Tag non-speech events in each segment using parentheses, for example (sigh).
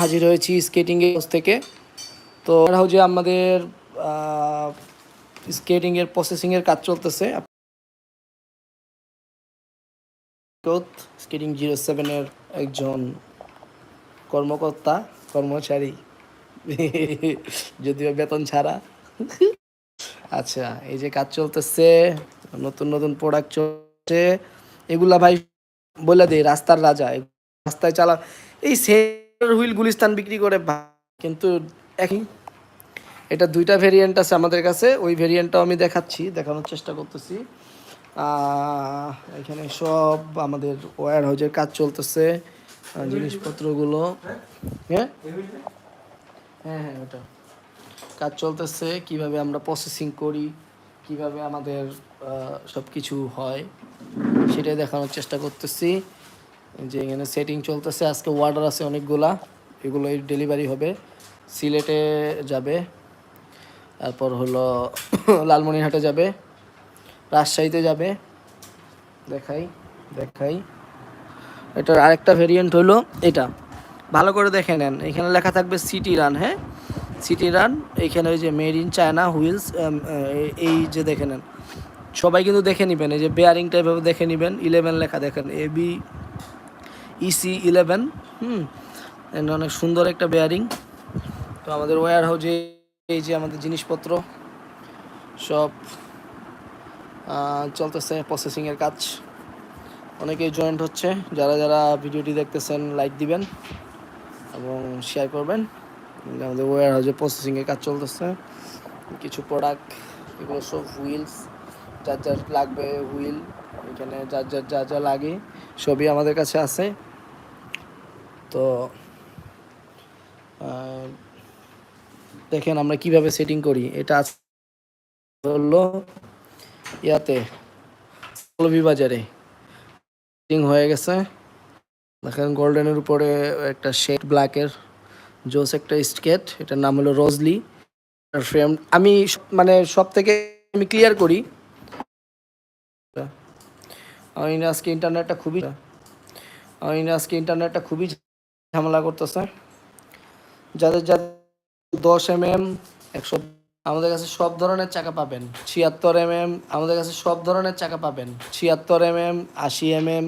হাজির হয়েছি স্কেটিংয়ের হাউস থেকে। তো এটা হচ্ছে আমাদের স্কেটিংয়ের প্রসেসিংয়ের কাজ চলতেছে। স্কেটিং জিরো সেভেনের একজন কর্মকর্তা, কর্মচারী। যদিও বেতন ছাড়া। আচ্ছা এই যে কাজ চলতেছে, নতুন নতুন প্রোডাক্ট চলছে। এগুলা ভাই বলে দেই রাস্তার রাজা। রাস্তায় চালা এই সের হুইল গুলিস্তান বিক্রি করে কিন্তু একই। এটা দুইটা ভেরিয়েন্ট আছে আমাদের কাছে। ওই ভেরিয়েন্টটাও আমি দেখাচ্ছি, দেখানোর চেষ্টা করতেছি। এখানে সব আমাদের ওয়্যার হাউজের কাজ চলতেছে জিনিসপত্রগুলো। হ্যাঁ? হ্যাঁ হ্যাঁ ওটা। কাজ চলতেছে, কীভাবে আমরা প্রসেসিং করি, কীভাবে আমাদের সব কিছু হয়, সেটাই দেখানোর চেষ্টা করতেছি। যে এখানে সেটিং চলতেছে, আজকে অর্ডার আছে অনেকগুলা এগুলো ডেলিভারি হবে, সিলেটে যাবে, তারপর হলো (coughs) লালমনিরহাটে যাবে, রাজশাহীতে যাবে, দেখাই দেখাই। এটার আরেকটা ভেরিয়েন্ট হলো এটা। ভালো করে দেখে নেন, এখানে লেখা থাকবে সিটি রান হ্যাঁ? সিটি রান এইখানে ওই যে মেড ইন চায়না হুইলস এই যে দেখে নেন। সবাই কিন্তু দেখে নেবেন, এই যে বেয়ারিংটা এভাবে দেখে নেবেন ইলেভেন লেখা দেখেন এ বি ইসি ইলেভেন হুম এটা অনেক সুন্দর একটা বেয়ারিং তো আমাদের ওয়্যার হাউজে এই যে আমাদের জিনিসপত্র, সব চলতেছে প্রসেসিংয়ের কাজ। অনেকেই জয়েন্ট হচ্ছে, যারা যারা ভিডিওটি দেখতেছেন লাইক দিবেন এবং শেয়ার করবেন। আমাদের ওয়ার হাউজে প্রসেসিংয়ের কাজ চলতেছে। কিছু প্রোডাক্ট এগুলো সব হুইলস যার যার লাগবে হুইল এখানে যার যার যা যা লাগে, সবই আমাদের কাছে আছে। তো দেখেন আমরা কীভাবে সেটিং করি। এটা হলো ইয়াতে বাজারে সেটিং হয়ে গেছে। দেখেন গোল্ডেনের উপরে একটা শেড ব্ল্যাকের জোস একটা স্কেট এটার নাম হলো রোজলি ফ্রেম আমি মানে সব থেকে আমি ক্লিয়ার করি। আমি আজকে ইন্টারনেটটা খুবই আমি আজকে ইন্টারনেটটা খুবই ঝামেলা করতেছে। যাদের যাদের দশ এম এম একশো আমাদের কাছে সব ধরনের চাকা পাবেন। ছিয়াত্তর এম এম আমাদের কাছে সব ধরনের চাকা পাবেন। ছিয়াত্তর এম এম আশি এম এম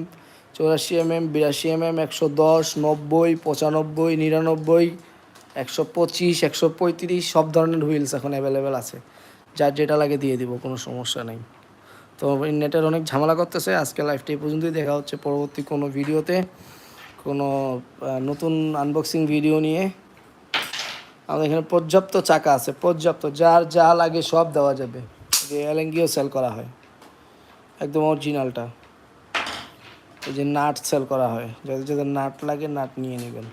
চৌরাশি এম এম বিরাশি এম এম একশো দশ, নব্বই, পঁচানব্বই, নিরানব্বই, একশো পঁচিশ, একশো পঁয়ত্রিশ, সব ধরনের হুইলস এখন অ্যাভেলেবেল আছে। যার যেটা লাগে দিয়ে দিব, কোনো সমস্যা নেই। তো নেটের অনেক ঝামেলা করতেছে। আজকে লাইফটা এই পর্যন্তই। দেখা হচ্ছে পরবর্তী কোনো ভিডিওতে কোনো নতুন আনবক্সিং ভিডিও নিয়ে। আমাদের এখানে পর্যাপ্ত চাকা আছে, পর্যাপ্ত। যার যা লাগে সব দেওয়া যাবে। যে এলেঙ্গিও সেল করা হয়। একদম অরিজিনালটা এই যে নাট সেল করা হয়। যাদের যাদের নাট লাগে, নাট নিয়ে নেবেন।